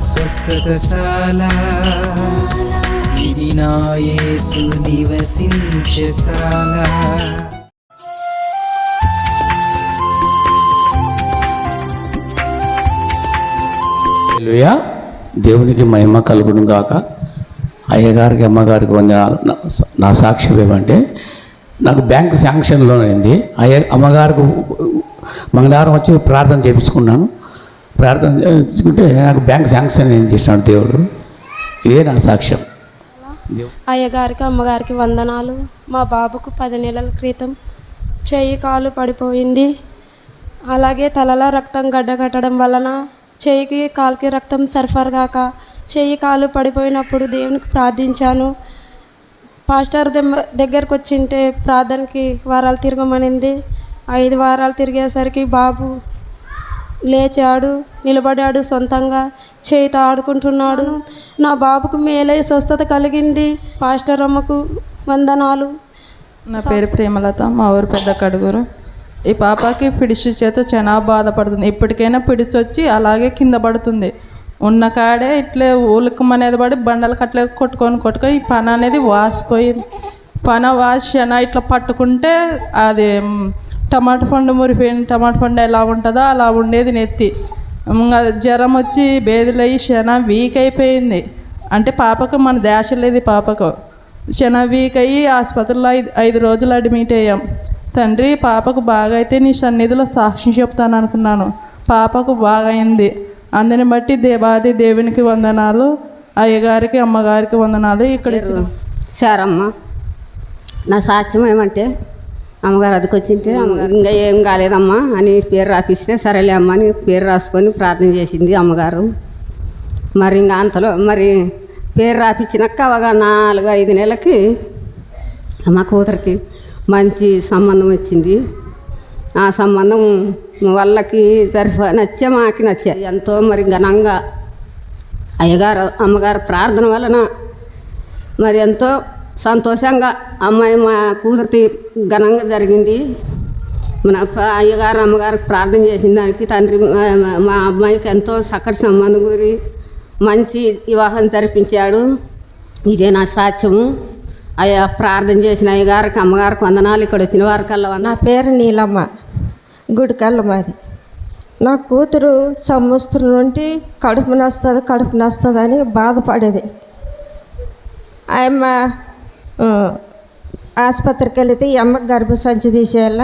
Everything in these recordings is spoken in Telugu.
స్వస్థతశాల. ఇది నా యేసు నివసించశాల దేవునికి మహిమ కలుగును గాక. అయ్యగారికి అమ్మగారికి వందనాలు. నా- సాక్షి సాక్ష్యం ఏమంటే నాకు బ్యాంక్ శాంక్షన్లో అయింది అయ్య అమ్మగారికి మంగళవారం వచ్చి ప్రార్థన చేయించుకున్నాను ప్రార్థన చేసుకుంటే నాకు బ్యాంక్ శాంక్షన్ ఏం చేసినాడు దేవుడు. ఇదే నా సాక్ష్యం. అయ్యగారికి అమ్మగారికి వందనాలు. మా బాబుకు పది నెలల క్రితం చెయ్యి కాలు పడిపోయింది. అలాగే తలలో రక్తం గడ్డగట్టడం వలన చెయ్యికి కాలుకి రక్తం సరఫర్ కాక చెయ్యి కాలు పడిపోయినప్పుడు దేవునికి ప్రార్థించాను. పాస్టర్ దెమ్మ- దగ్గరకు వచ్చింటే ప్రార్థనకి వారాలు తిరగమనింది. ఐదు వారాలు తిరిగేసరికి బాబు లేచాడు నిలబడాడు సొంతంగా. చేయితో ఆడుకుంటున్నాడు. నా బాబుకు మేలై స్వస్థత కలిగింది. పాస్టర్ అమ్మకు వందనాలు. నా పేరు ప్రేమలత మా ఊరు పెద్ద కడుగురు. ఈ పాపకి పిడిచి చేత చాలా బాధపడుతుంది. ఇప్పటికైనా పిడిచి వచ్చి అలాగే కింద పడుతుంది. ఉన్న కాడే ఇట్లే ఊలుకమనేది పడి బండలు కట్లే కొట్టుకొని కొట్టుకొని ఈ పన అనేది వాసిపోయింది. పన వాసి శన ఇట్లా పట్టుకుంటే అది టమాటా పండు మురిపోయిన టమాటా పండు ఎలా ఉంటుందో అలా ఉండేది నెత్తి. ఇంకా జ్వరం వచ్చి బేదులయ్యి శన వీక్ అయిపోయింది. అంటే పాపకు మన దేశ లేదు పాపకు. చాలా వీక్ అయ్యి ఆసుపత్రిలో ఐదు ఐదు రోజులు అడ్మిట్ అయ్యాం. తండ్రి పాపకు బాగా అయితే నీ సన్నిధిలో సాక్ష్యం చెప్తాను అనుకున్నాను. పాపకు బాగా అయింది అందుని బట్టి దేవాది దేవునికి వందనాలు అయ్యగారికి అమ్మగారికి వందనాలు ఇక్కడ ఇచ్చిన. నా సాక్ష్యం ఏమంటే అమ్మగారు అదికి వచ్చింటే అమ్మగారు ఇంకా ఏం కాలేదమ్మా అని పేరు రాపిస్తే సరేలే అమ్మ అని పేరు రాసుకొని ప్రార్థన చేసింది అమ్మగారు. మరి ఇంకా అంతలో మరి పేరు రాపించినాక ఒక నాలుగు ఐదు నెలలకి మా కూతురికి మంచి సంబంధం వచ్చింది. ఆ సంబంధం వాళ్ళకి సరిపో నచ్చే మాకి నచ్చే. ఎంతో మరి ఘనంగా అయ్యగారు అమ్మగారు ప్రార్థన వలన మరి ఎంతో సంతోషంగా అమ్మాయి మా కూతురికి ఘనంగా జరిగింది. మన అయ్యగారు అమ్మగారికి ప్రార్థన చేసిన దానికి తండ్రి మా- అమ్మాయికి ఎంతో చక్కటి సంబంధం గురి మంచి వివాహం జరిపించాడు. ఇదే నా సాక్ష్యము. అయ్యా ప్రార్థన చేసిన అయ్యగారికి అమ్మగారికి వందనాలు. ఇక్కడ వచ్చిన వారికల్లా నా పేరు నీలమ్మ. గుడికల్ల మాది. నా కూతురు సంవత్సరం నుండి కడుపు నస్తుంది కడుపు నస్తుంది అని బాధపడేది. ఆయమ్మ ఆసుపత్రికి వెళితే ఈ అమ్మకి గర్భసంచి తీసేయాల?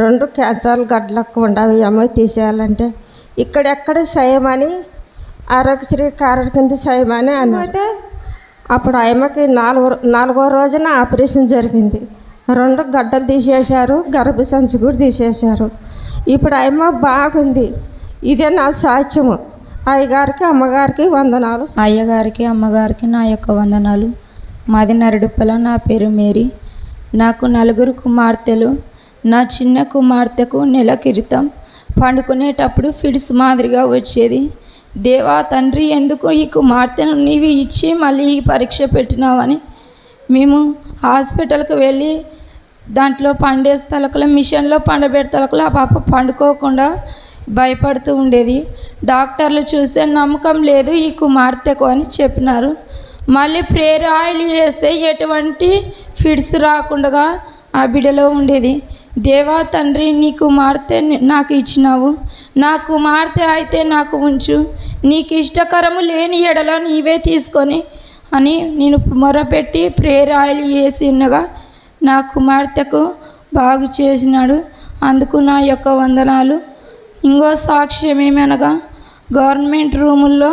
రెండు క్యాన్సర్లు గడ్డలకు ఉండవు ఈ అమ్మకి తీసేయాలంటే. ఇక్కడెక్కడ సయమని ఆరోగ్యశ్రీ కారణ కింద సయమని అన్నైతే అప్పుడు ఆయమ్మకి నాలుగో నాలుగో రోజున ఆపరేషన్ జరిగింది. రెండు గడ్డలు తీసేశారు గర్భసంచి కూడా తీసేశారు. ఇప్పుడు ఆయమ్మ బాగుంది. ఇదే నా సాక్ష్యము. అయ్యగారికి అమ్మగారికి వందనాలు. అయ్యగారికి అమ్మగారికి నా యొక్క వందనాలు. మాది నరుడుప్పల నా పేరు మేరీ. నాకు నలుగురు కుమార్తెలు. నా చిన్న కుమార్తెకు నెల క్రితం పండుకునేటప్పుడు ఫిడ్స్ మాదిరిగా వచ్చేది. దేవా తండ్రి ఎందుకు ఈ కుమార్తెను నీవి ఇచ్చి మళ్ళీ ఈ పరీక్ష పెట్టినావని? మేము హాస్పిటల్కి వెళ్ళి దాంట్లో పండే స్థలకుల మిషన్లో పండబెడతలకులు ఆ పాప పండుకోకుండా భయపడుతూ ఉండేది. డాక్టర్లు చూస్తే నమ్మకం లేదు ఈ కుమార్తెకు అని చెప్పినారు. మళ్ళీ ప్రేయర్ ఆయిల్ చేస్తే ఎటువంటి ఫిడ్స్ రాకుండా ఆ బిడలో ఉండేది. దేవా తండ్రి నీ కుమార్తె నాకు ఇచ్చినావు. నా కుమార్తె అయితే నాకు ఉంచు. నీకు ఇష్టకరము లేని ఎడల నీవే తీసుకొని అని నేను మొరపెట్టి ప్రేయర్ ఆయిల్ వేసినగా నా కుమార్తెకు బాగు చేసినాడు. అందుకు నా యొక్క వందనాలు. ఇంకో సాక్ష్యం ఏమనగా గవర్నమెంట్ రూముల్లో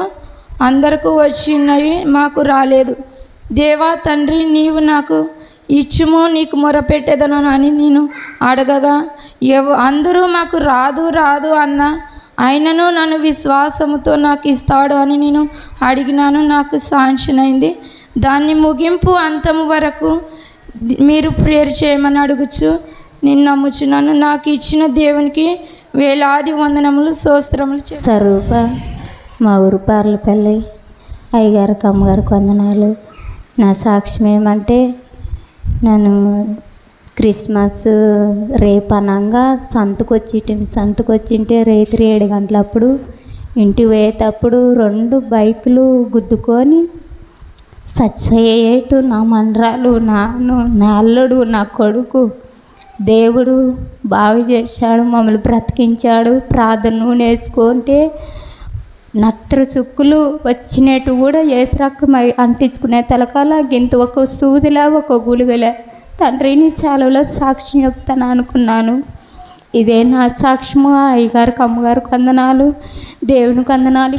అందరకు వచ్చినవి మాకు రాలేదు. దేవా తండ్రి నీవు నాకు ఇచ్చుము నీకు మొరపెట్టేదను అని నేను అడగగా ఎవ అందరూ మాకు రాదు రాదు అన్న అయినను నన్ను విశ్వాసముతో నాకు ఇస్తాడు అని నేను అడిగినాను నాకు శాంక్షన్ అయింది దాన్ని ముగింపు అంతము వరకు మీరు ప్రేయర్ చేయమని అడుగుచు. నేను నమ్ముచున్నాను నాకు ఇచ్చిన దేవునికి వేలాది వందనములు సోస్త్రములు సరూప మా ఊరు పార్లపల్లి. అయ్యగారికి అమ్మగారికి వందనాలు నా సాక్ష్యం ఏమంటే నేను క్రిస్మస్ రేపు అనంగా సంతకు వచ్చిటం సంతకు వచ్చింటే రేత్రి ఏడు గంటలప్పుడు ఇంటికి పోయేటప్పుడు రెండు బైకులు గుద్దుకొని సచ్చయ్యేటు నా మండరాలు నాను నా అల్లుడు నా కొడుకు. దేవుడు బాగు చేశాడు మమ్మల్ని బ్రతికించాడు. ప్రార్థన నూనె వేసుకుంటే నత్ర చుక్కులు వచ్చినట్టు కూడా ఏసు రక్తం అంటించుకునే తలకాల గింత ఒక సూదిలా ఒక గుళిగలే తండ్రిని సెలవులో సాక్ష్యం చెప్తాను అనుకున్నాను. ఇదే నా సాక్ష్యము అయ్యగారికి అమ్మగారికి వందనాలు దేవునికి వందనాలు